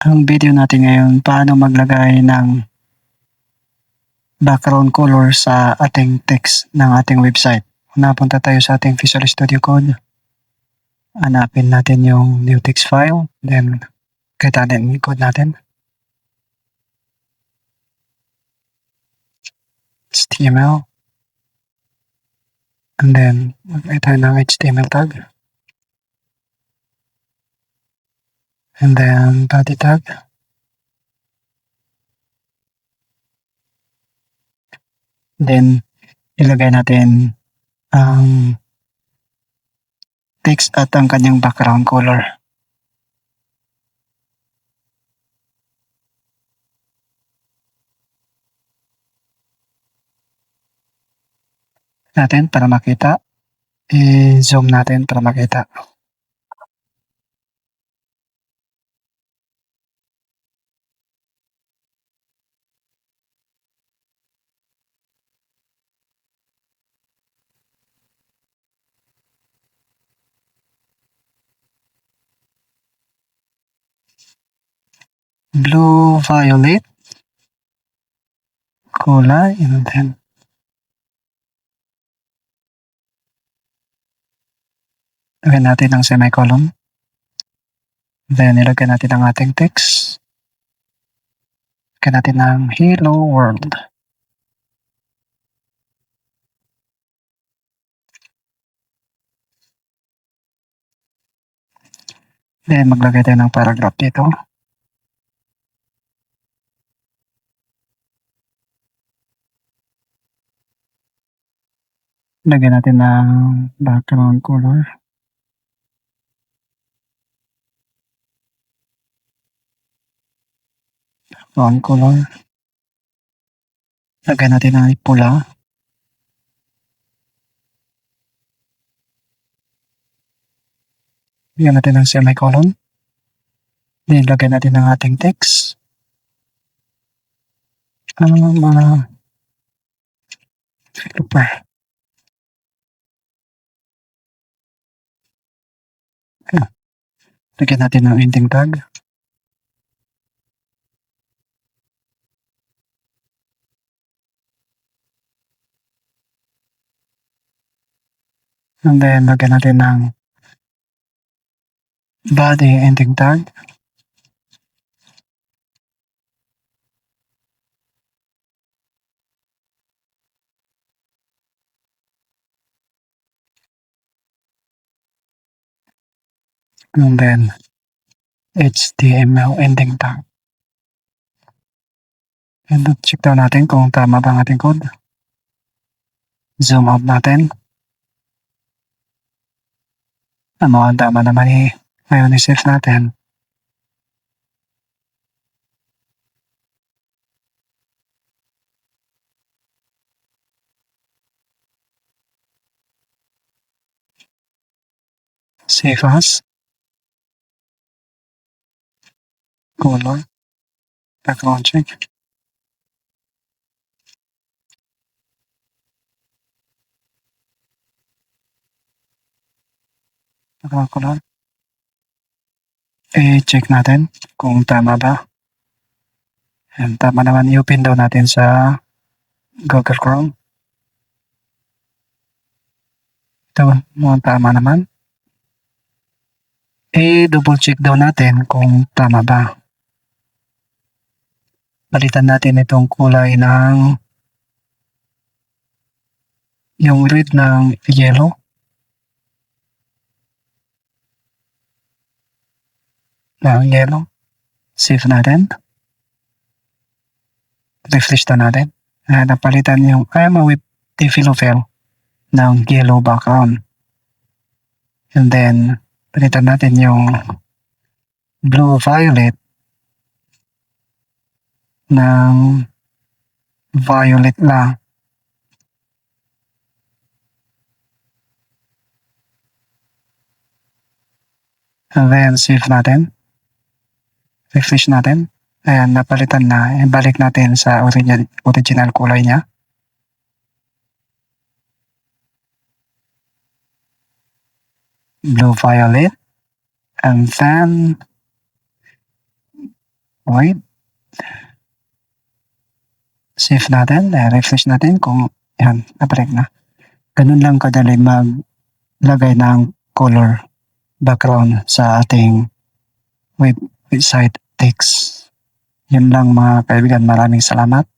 Ang video natin ngayon, paano maglagay ng background color sa ating text ng ating website. Una, punta tayo sa ating Visual Studio Code. Hanapin natin yung new text file. Then, kita natin yung code natin. HTML. And then, mag tayo ng HTML tag. And then, body tag. Then, ilagay natin ang text at ang kanyang background color. natin para makita. I-zoom natin para makita. Blue violet kulay and then Lagyan natin ang semicolon. Then, ilagay natin ang ating text. Lagyan natin ng Hello World. Then, maglagay tayo ng paragraph dito. Lagyan natin ng background color. Background color. Lagyan natin ng pula. Lagyan natin ng semicolon. Then, lagyan natin ng ating text. Ang mga super. Lagyan natin ng ending tag. And then, lagyan natin ng body ending tag. And then, HTML ending tag. And check daw natin kung tama ba ang ating code. Zoom out natin. Ano, ang tama naman eh. Ngayon, i-save natin. Save as. Color. Background check. Background color. I-check natin kung tama ba. Yan, tama naman. I-open daw natin sa Google Chrome. Ito, mukhang tama naman. I-double check daw natin kung tama ba. Palitan natin itong kulay ng yung red ng yellow. ng yellow. Save natin. Refresh na natin. Uh, napalitan yung I'm a with developer ng yellow background. And then, palitan natin yung blue violet ng violet lang. And then, save natin refresh natin. Ayan, napalitan na. Balik natin sa original, original kulay niya. Blue violet. And then, Wait. Save natin. Eh, refresh natin kung yan, nabalik na. Ganun lang kadali maglagay ng color background sa ating web, website text. Yun lang mga kaibigan. Maraming salamat.